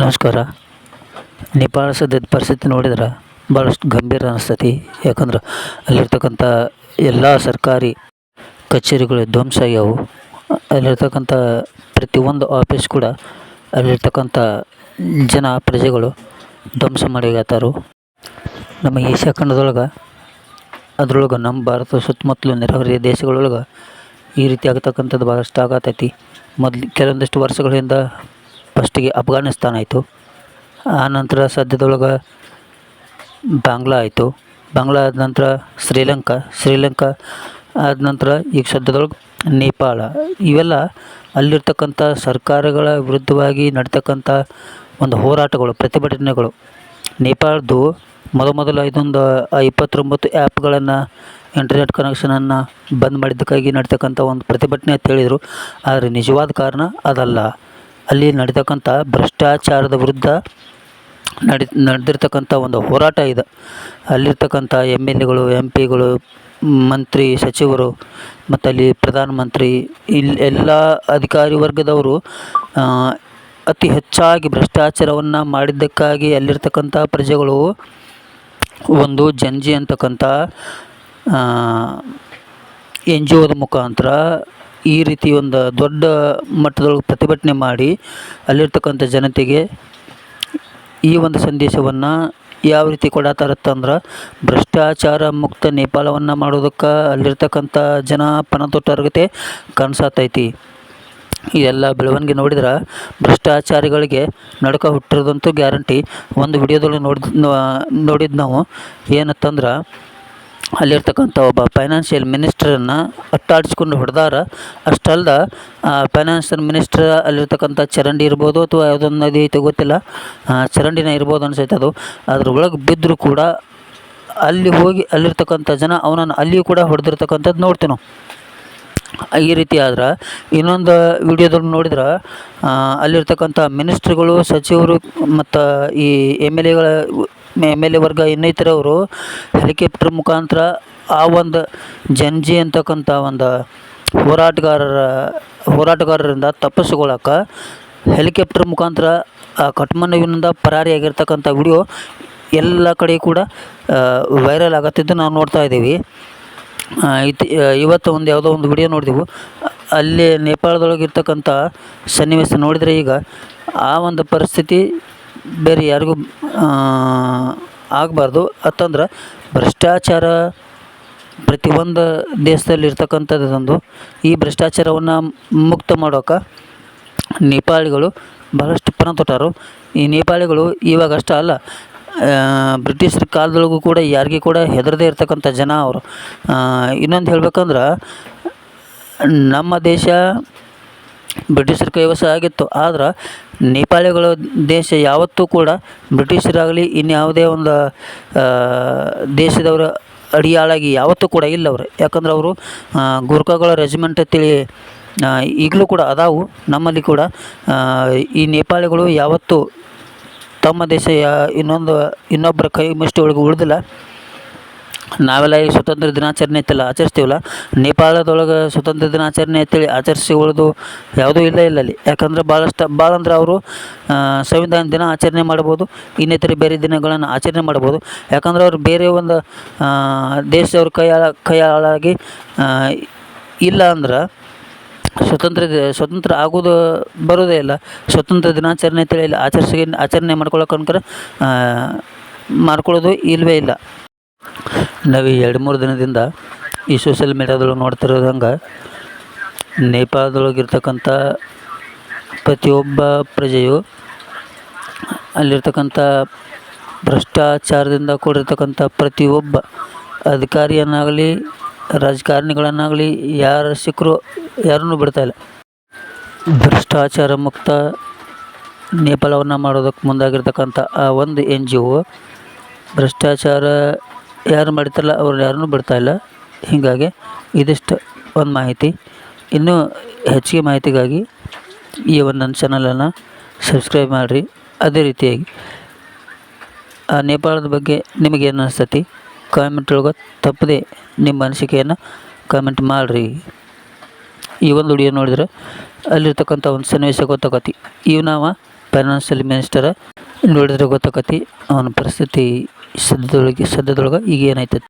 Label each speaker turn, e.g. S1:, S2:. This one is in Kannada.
S1: ನಮಸ್ಕಾರ. ನೇಪಾಳ ಸದ್ಯದ ಪರಿಸ್ಥಿತಿ ನೋಡಿದ್ರೆ ಭಾಳಷ್ಟು ಗಂಭೀರ ಅನಿಸ್ತೈತಿ. ಯಾಕಂದ್ರೆ ಅಲ್ಲಿರ್ತಕ್ಕಂಥ ಎಲ್ಲ ಸರ್ಕಾರಿ ಕಚೇರಿಗಳು ಧ್ವಂಸ ಆಗ್ಯಾವು. ಅಲ್ಲಿರ್ತಕ್ಕಂಥ ಪ್ರತಿಯೊಂದು ಆಫೀಸ್ ಕೂಡ ಅಲ್ಲಿರ್ತಕ್ಕಂಥ ಜನ ಪ್ರಜೆಗಳು ಧ್ವಂಸ ಮಾಡ್ಯಾತ್ತಾರು ನಮ್ಮ ಏಷ್ಯಾ ಖಂಡದೊಳಗೆ, ಅದ್ರೊಳಗೆ ನಮ್ಮ ಭಾರತ ಸುತ್ತಮುತ್ತಲು ನೆರೆಹೊರೆಯ ದೇಶಗಳೊಳಗೆ ಈ ರೀತಿ ಆಗತಕ್ಕಂಥದ್ದು ಭಾಳಷ್ಟು ಆಗತೈತಿ. ಮೊದ್ಲು ಕೆಲವೊಂದಿಷ್ಟು ವರ್ಷಗಳ ಫಸ್ಟಿಗೆ ಅಫ್ಘಾನಿಸ್ತಾನ ಆಯಿತು. ಆನಂತರ ಸದ್ಯದೊಳಗೆ ಬಾಂಗ್ಲಾ ಆಯಿತು. ಬಾಂಗ್ಲಾ ಆದ ನಂತರ ಶ್ರೀಲಂಕಾ ಶ್ರೀಲಂಕಾ ಆದ ನಂತರ ಈಗ ಸದ್ಯದೊಳಗೆ ನೇಪಾಳ. ಇವೆಲ್ಲ ಅಲ್ಲಿರ್ತಕ್ಕಂಥ ಸರ್ಕಾರಗಳ ವಿರುದ್ಧವಾಗಿ ನಡೀತಕ್ಕಂಥ ಒಂದು ಹೋರಾಟಗಳು, ಪ್ರತಿಭಟನೆಗಳು. ನೇಪಾಳದ್ದು ಮೊದ ಮೊದಲು ಇದೊಂದು ಇಪ್ಪತ್ತೊಂಬತ್ತು ಆ್ಯಪ್ಗಳನ್ನು, ಇಂಟರ್ನೆಟ್ ಕನೆಕ್ಷನನ್ನು ಬಂದ್ ಮಾಡಿದ್ದಕ್ಕಾಗಿ ನಡಿತಕ್ಕಂಥ ಒಂದು ಪ್ರತಿಭಟನೆ ಅಂತ ಹೇಳಿದರು. ಆದರೆ ನಿಜವಾದ ಕಾರಣ ಅದಲ್ಲ. ಅಲ್ಲಿ ನಡೆತಕ್ಕಂಥ ಭ್ರಷ್ಟಾಚಾರದ ವಿರುದ್ಧ ನಡಿ, ನಡೆದಿರ್ತಕ್ಕಂಥ ಒಂದು ಹೋರಾಟ ಇದೆ. ಅಲ್ಲಿರ್ತಕ್ಕಂಥ ಎಂ ಎಲ್ ಎಗಳು, ಎಂ ಪಿಗಳು, ಮಂತ್ರಿ, ಸಚಿವರು ಮತ್ತು ಅಲ್ಲಿ ಪ್ರಧಾನಮಂತ್ರಿ ಇಲ್ಲಿ ಎಲ್ಲ ಅಧಿಕಾರಿ ವರ್ಗದವರು ಅತಿ ಹೆಚ್ಚಾಗಿ ಭ್ರಷ್ಟಾಚಾರವನ್ನು ಮಾಡಿದ್ದಕ್ಕಾಗಿ ಅಲ್ಲಿರ್ತಕ್ಕಂಥ ಪ್ರಜೆಗಳು ಒಂದು ಜಂಜಿ ಅಂತಕ್ಕಂಥ ಎನ್ ಜಿ ಒದ ಮುಖಾಂತರ ಈ ರೀತಿ ಒಂದು ದೊಡ್ಡ ಮಟ್ಟದೊಳಗೆ ಪ್ರತಿಭಟನೆ ಮಾಡಿ ಅಲ್ಲಿರ್ತಕ್ಕಂಥ ಜನತೆಗೆ ಈ ಒಂದು ಸಂದೇಶವನ್ನು ಯಾವ ರೀತಿ ಕೊಡತಾರತ್ತಂದ್ರೆ ಭ್ರಷ್ಟಾಚಾರ ಮುಕ್ತ ನೇಪಾಳವನ್ನು ಮಾಡೋದಕ್ಕೆ ಅಲ್ಲಿರ್ತಕ್ಕಂಥ ಜನ ಪಣ ಕನಸಾತೈತಿ ಕಾಣಿಸತೈತಿ. ಇದೆಲ್ಲ ಬೆಳವಣಿಗೆ ನೋಡಿದ್ರೆ ಭ್ರಷ್ಟಾಚಾರಿಗಳಿಗೆ ನಡುಕ ಹುಟ್ಟಿರೋದಂತೂ ಗ್ಯಾರಂಟಿ. ಒಂದು ವಿಡಿಯೋದೊಳಗೆ ನೋಡಿದ್ ನೋಡಿದ್ದು ನಾವು ಏನತ್ತಂದ್ರೆ ಅಲ್ಲಿರ್ತಕ್ಕಂಥ ಒಬ್ಬ ಫೈನಾನ್ಷಿಯಲ್ ಮಿನಿಸ್ಟ್ರನ್ನು ಅಟ್ಟಾಡಿಸ್ಕೊಂಡು ಹೊಡೆದಾರ. ಅಷ್ಟಲ್ದ ಫೈನಾನ್ಷಿಯಲ್ ಮಿನಿಸ್ಟ್ರ್ ಅಲ್ಲಿರ್ತಕ್ಕಂಥ ಚರಂಡಿ ಇರ್ಬೋದು ಅಥವಾ ಯಾವುದೊಂದು ನದಿ ಐತೆ ಗೊತ್ತಿಲ್ಲ. ಚರಂಡಿನ ಇರ್ಬೋದು ಅನಿಸೈತೆ ಅದು. ಅದ್ರ ಒಳಗೆ ಬಿದ್ದರೂ ಕೂಡ ಅಲ್ಲಿ ಹೋಗಿ ಅಲ್ಲಿರ್ತಕ್ಕಂಥ ಜನ ಅವನನ್ನು ಅಲ್ಲಿಯೂ ಕೂಡ ಹೊಡೆದಿರ್ತಕ್ಕಂಥದ್ದು ನೋಡ್ತೀವಿ ಈ ರೀತಿ ಆದ್ರೆ ಇನ್ನೊಂದು ವಿಡಿಯೋದಲ್ಲಿ ನೋಡಿದ್ರೆ ಅಲ್ಲಿರ್ತಕ್ಕಂಥ ಮಿನಿಸ್ಟ್ರ್ಗಳು ಸಚಿವರು ಮತ್ತು ಈ ಎಂ ಎಲ್ ಎಗಳ ಎಂ ಎಲ್ ಎ ವರ್ಗ ಇನ್ನಿತರವರು ಹೆಲಿಕಾಪ್ಟರ್ ಮುಖಾಂತರ ಆ ಒಂದು ಜಂಜಿ ಅಂತಕ್ಕಂಥ ಒಂದು ಹೋರಾಟಗಾರರ, ಹೋರಾಟಗಾರರಿಂದ ತಪ್ಪಿಸ್ಕೊಳ್ಳೋಕೆ ಹೆಲಿಕಾಪ್ಟರ್ ಮುಖಾಂತರ ಆ ಕಟ್ಮನವಿನಿಂದ ಪರಾರಿಯಾಗಿರ್ತಕ್ಕಂಥ ವಿಡಿಯೋ ಎಲ್ಲ ಕಡೆ ಕೂಡ ವೈರಲ್ ಆಗತ್ತಿದ್ದು ನಾವು ನೋಡ್ತಾ ಇದ್ದೀವಿ. ಇತಿ ಇವತ್ತು ಒಂದು ಯಾವುದೋ ಒಂದು ವಿಡಿಯೋ ನೋಡಿದೆವು. ಅಲ್ಲಿ ನೇಪಾಳದೊಳಗೆ ಇರ್ತಕ್ಕಂಥ ಸನ್ನಿವೇಶ ನೋಡಿದರೆ ಈಗ ಆ ಒಂದು ಪರಿಸ್ಥಿತಿ ಬೇರೆ ಯಾರಿಗೂ ಆಗಬಾರ್ದು. ಅಂತಂದ್ರೆ ಭ್ರಷ್ಟಾಚಾರ ಪ್ರತಿಯೊಂದು ದೇಶದಲ್ಲಿ ಇರ್ತಕ್ಕಂಥದ್ದೊಂದು ಈ ಭ್ರಷ್ಟಾಚಾರವನ್ನು ಮುಕ್ತ ಮಾಡೋಕೆ ನೇಪಾಳಿಗಳು ಬಹಳಷ್ಟು ಪಣ ತೊಟ್ಟಾರು. ಈ ನೇಪಾಳಿಗಳು ಇವಾಗ ಅಷ್ಟೇ ಅಲ್ಲ ಬ್ರಿಟಿಷರ ಕಾಲದೊಳಗೂ ಕೂಡ ಯಾರಿಗೆ ಕೂಡ ಹೆದರದೇ ಇರ್ತಕ್ಕಂಥ ಜನ ಅವರು. ಇನ್ನೊಂದು ಹೇಳ್ಬೇಕಂದ್ರೆ, ನಮ್ಮ ದೇಶ ಬ್ರಿಟಿಷರ ಕೈವಶ ಆಗಿತ್ತು. ಆದ್ರೆ, ನೇಪಾಳಿಗಳ ದೇಶ ಯಾವತ್ತೂ ಕೂಡ ಬ್ರಿಟಿಷರಾಗಲಿ ಇನ್ಯಾವುದೇ ಒಂದು ದೇಶದವರ ಅಡಿಯಾಳಾಗಿ ಯಾವತ್ತೂ ಕೂಡ ಇಲ್ಲ ಅವರು ಯಾಕಂದ್ರೆ ಅವರು ಗೂರ್ಖಾಗಳ ರೆಜಿಮೆಂಟ್ ಅಂತೇಳಿ ಈಗಲೂ ಕೂಡ ಅದಾವು. ನಮ್ಮಲ್ಲಿ ಕೂಡ ಈ ನೇಪಾಳಿಗಳು ಯಾವತ್ತೂ ತಮ್ಮ ದೇಶ ಇನ್ನೊಂದು, ಇನ್ನೊಬ್ಬರ ಕೈ ಮುಷ್ಟಿ ಒಳಗೆ ಉಳಿದಿಲ್ಲ. ನಾವೆಲ್ಲ ಈ ಸ್ವತಂತ್ರ ದಿನಾಚರಣೆ ಐತಲ್ಲ ಆಚರಿಸ್ತೀವಲ್ಲ? ನೇಪಾಳದೊಳಗೆ ಸ್ವತಂತ್ರ ದಿನಾಚರಣೆ ಅಂತೇಳಿ ಆಚರಿಸಿ ಉಳಿದು ಯಾವುದೂ ಇಲ್ಲ ಇಲ್ಲ ಅಲ್ಲಿ ಯಾಕಂದ್ರೆ ಭಾಳಷ್ಟು ಭಾಳ ಅಂದ್ರೆ ಅವರು ಸಂವಿಧಾನ ದಿನ ಆಚರಣೆ ಮಾಡ್ಬೋದು, ಇನ್ನಿತರ ಬೇರೆ ದಿನಗಳನ್ನು ಆಚರಣೆ ಮಾಡ್ಬೋದು. ಯಾಕಂದ್ರೆ ಅವ್ರು ಬೇರೆ ಒಂದು ದೇಶದವ್ರ ಕೈಯಾಳ, ಕೈಯಾಳಾಗಿ ಇಲ್ಲ ಅಂದ್ರೆ ಸ್ವತಂತ್ರ ಸ್ವತಂತ್ರ ಆಗೋದು ಬರೋದೇ ಇಲ್ಲ. ಸ್ವತಂತ್ರ ದಿನಾಚರಣೆ ಅಂತೇಳಿ ಆಚರಿಸಿ, ಆಚರಣೆ ಮಾಡ್ಕೊಳ್ಳೋಕೆ ಮಾಡ್ಕೊಳ್ಳೋದು ಇಲ್ಲವೇ ಇಲ್ಲ. ನಾವು ಎರಡು ಮೂರು ದಿನದಿಂದ ಈ ಸೋಷಿಯಲ್ ಮೀಡ್ಯಾದೊಳಗೆ ನೋಡ್ತಿರೋದಂಗೆ ನೇಪಾಳದೊಳಗಿರ್ತಕ್ಕಂಥ ಪ್ರತಿಯೊಬ್ಬ ಪ್ರಜೆಯು ಅಲ್ಲಿರ್ತಕ್ಕಂಥ ಭ್ರಷ್ಟಾಚಾರದಿಂದ ಕೂಡಿರ್ತಕ್ಕಂಥ ಪ್ರತಿಯೊಬ್ಬ ಅಧಿಕಾರಿಯನ್ನಾಗಲಿ, ರಾಜಕಾರಣಿಗಳನ್ನಾಗಲಿ ಯಾರು ಸಿಕ್ಕರು ಯಾರನ್ನೂ ಬಿಡ್ತಾಯಿಲ್ಲ ಭ್ರಷ್ಟಾಚಾರ ಮುಕ್ತ ನೇಪಾಳವನ್ನು ಮಾಡೋದಕ್ಕೆ ಮುಂದಾಗಿರ್ತಕ್ಕಂಥ ಆ ಒಂದು ಎನ್ ಜಿ ಒ ಭ್ರಷ್ಟಾಚಾರ ಯಾರು ಮಾಡ್ತಾರಲ್ಲ ಅವ್ರನ್ನ ಯಾರನ್ನೂ ಬಿಡ್ತಾಯಿಲ್ಲ ಹೀಗಾಗಿ ಇದಿಷ್ಟು ಒಂದು ಮಾಹಿತಿ. ಇನ್ನೂ ಹೆಚ್ಚಿಗೆ ಮಾಹಿತಿಗಾಗಿ ಈ ಒಂದು ನನ್ನ ಚಾನಲನ್ನು ಸಬ್ಸ್ಕ್ರೈಬ್ ಮಾಡಿರಿ. ಅದೇ ರೀತಿಯಾಗಿ ಆ ನೇಪಾಳದ ಬಗ್ಗೆ ನಿಮಗೇನು ಅನಿಸ್ತತಿ ಕಾಮೆಂಟ್ ಒಳಗೆ ತಪ್ಪದೆ ನಿಮ್ಮ ಅನಿಸಿಕೆಯನ್ನು ಕಾಮೆಂಟ್ ಮಾಡಿರಿ. ಈ ಒಂದು ವಿಡಿಯೋ ನೋಡಿದ್ರೆ ಅಲ್ಲಿರ್ತಕ್ಕಂಥ ಒಂದು ಸನ್ನಿವೇಶ ಗೊತ್ತಾಗತಿ. ಇವು ನಾವು ಫೈನಾನ್ಷಿಯಲ್ ಮಿನಿಸ್ಟರ್ ನೋಡಿದ್ರೆ ಗೊತ್ತಾಕತಿ ಅವನ ಪರಿಸ್ಥಿತಿ ಸದ್ಯದೊಳಗೆ ಸದ್ಯದೊಳಗೆ ಈಗ ಏನಾಯ್ತದೆ